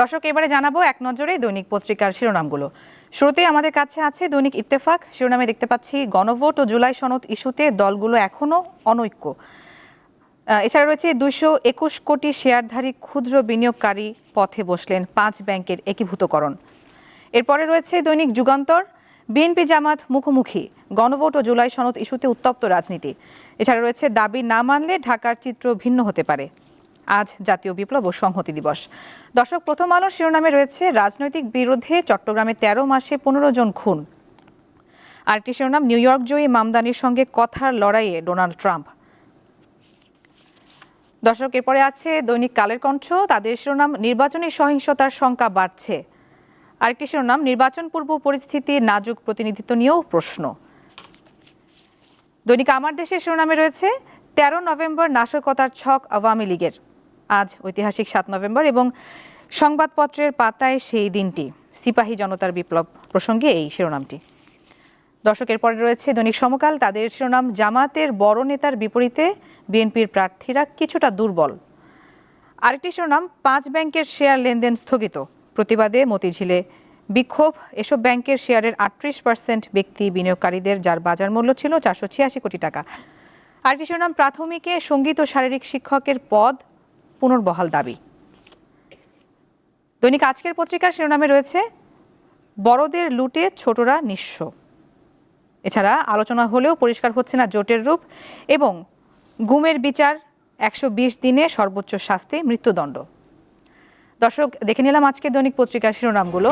দর্শক, এবারে জানাব এক নজরে দৈনিক পত্রিকার শিরোনামগুলো। শুরুতে আমাদের কাছে আছে দৈনিক ইত্তেফাক। শিরোনামে দেখতে পাচ্ছি, গণভোট ও জুলাই সনদ ইস্যুতে দলগুলো এখনও অনৈক্য। এছাড়া রয়েছে দুইশো একুশ কোটি শেয়ারধারী ক্ষুদ্র বিনিয়োগকারী পথে বসলেন পাঁচ ব্যাংকের একীভূতকরণ। এরপরে রয়েছে দৈনিক যুগান্তর। বিএনপি জামাত মুখোমুখি। গণভোট ও জুলাই সনদ ইস্যুতে উত্তপ্ত রাজনীতি। এছাড়া রয়েছে দাবি না মানলে ঢাকার চিত্র ভিন্ন হতে পারে। আজ জাতীয় বিপ্লব ও সংহতি দিবস। দর্শক, প্রথম আলোর শিরোনামে রয়েছে রাজনৈতিক বিরোধে চট্টগ্রামে তেরো মাসে পনেরো জন খুন। আরেকটি শিরোনাম, নিউ ইয়র্ক জয়ী মামদানির সঙ্গে কথার লড়াইয়ে ডোনাল্ড ট্রাম্প। দর্শক, এরপরে আছে দৈনিক কালের কণ্ঠ। তাদের শিরোনাম, নির্বাচনী সহিংসতার সংখ্যা বাড়ছে। আরেকটি শিরোনাম, নির্বাচন পূর্ব পরিস্থিতি নাজুক প্রতিনিধিত্ব নিয়েও প্রশ্ন। দৈনিক আমার দেশের শিরোনামে রয়েছে, তেরো নভেম্বর নাশকতার ছক আওয়ামী লীগের। আজ ঐতিহাসিক সাত নভেম্বর এবং সংবাদপত্রের পাতায় সেই দিনটি। সিপাহী জনতার বিপ্লব প্রসঙ্গে এই শিরোনামটি। দর্শকের পরে রয়েছে দৈনিক সমকাল। তাদের শিরোনাম, জামাতের বড় নেতার বিপরীতে বিএনপির প্রার্থীরা কিছুটা দুর্বল। আরেকটি শিরোনাম, পাঁচ ব্যাংকের শেয়ার লেনদেন স্থগিত। প্রতিবাদে মতিঝিলে বিক্ষোভ। এসব ব্যাংকের শেয়ারের আটত্রিশ পার্সেন্ট ব্যক্তি বিনিয়োগকারীদের যার বাজার মূল্য ছিল চারশো ছিয়াশি কোটি টাকা। আরেকটি শিরোনাম, প্রাথমিকে সংগীত ও শারীরিক শিক্ষকের পদ। পুনর্বহাল দাবি। দৈনিক আজকের পত্রিকার শিরোনামে রয়েছে, বড়দের লুটে ছোটরা নিঃস্ব। এছাড়া আলোচনা হলেও পরিষ্কার হচ্ছে না জোটের রূপ এবং গুমের বিচার একশো বিশ দিনে সর্বোচ্চ শাস্তি, মৃত্যুদণ্ড। দর্শক, দেখে নিলাম আজকের দৈনিক পত্রিকার শিরোনামগুলো।